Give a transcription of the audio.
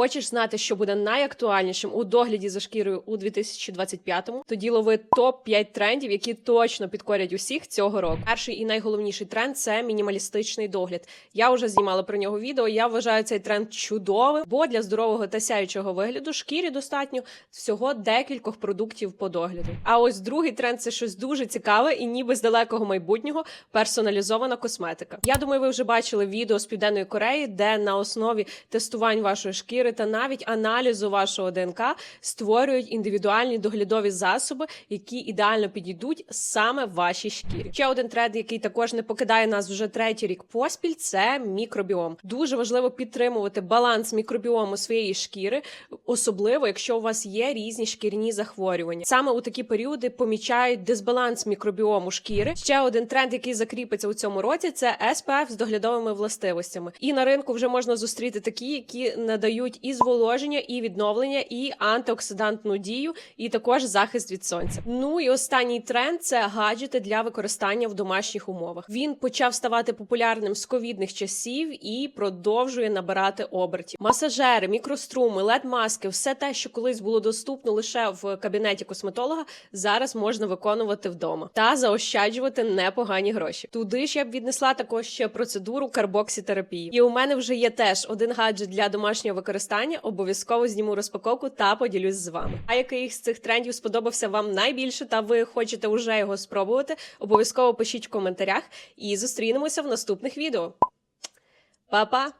Хочеш знати, що буде найактуальнішим у догляді за шкірою у 2025-му? Тоді лови топ 5 трендів, які точно підкорять усіх цього року. Перший і найголовніший тренд це мінімалістичний догляд. Я вже знімала про нього відео. Я вважаю цей тренд чудовим, бо для здорового та сяючого вигляду шкірі достатньо всього декількох продуктів по догляду. А ось другий тренд це щось дуже цікаве і ніби з далекого майбутнього персоналізована косметика. Я думаю, ви вже бачили відео з південної Кореї, де на основі тестувань вашої шкіри та навіть аналізу вашого ДНК створюють індивідуальні доглядові засоби, які ідеально підійдуть саме вашій шкірі. Ще один тренд, який також не покидає нас вже третій рік поспіль, це мікробіом. Дуже важливо підтримувати баланс мікробіому своєї шкіри, особливо якщо у вас є різні шкірні захворювання. Саме у такі періоди помічають дисбаланс мікробіому шкіри. Ще один тренд, який закріпиться у цьому році, це SPF з доглядовими властивостями. І на ринку вже можна зустріти такі, які надають і зволоження, і відновлення, і антиоксидантну дію, і також захист від сонця. Ну і останній тренд це гаджети для використання в домашніх умовах. Він почав ставати популярним з ковідних часів і продовжує набирати обертів. Масажери, мікроструми, led маски все те, що колись було доступно лише в кабінеті косметолога, зараз можна виконувати вдома та заощаджувати непогані гроші. Туди ж я б віднесла також ще процедуру карбоксітерапії. І у мене вже є теж один гаджет для домашнього використання. Обов'язково зніму розпаковку та поділюсь з вами. А який з цих трендів сподобався вам найбільше, та ви хочете уже його спробувати? Обов'язково пишіть в коментарях і зустрінемося в наступних відео. Па-па!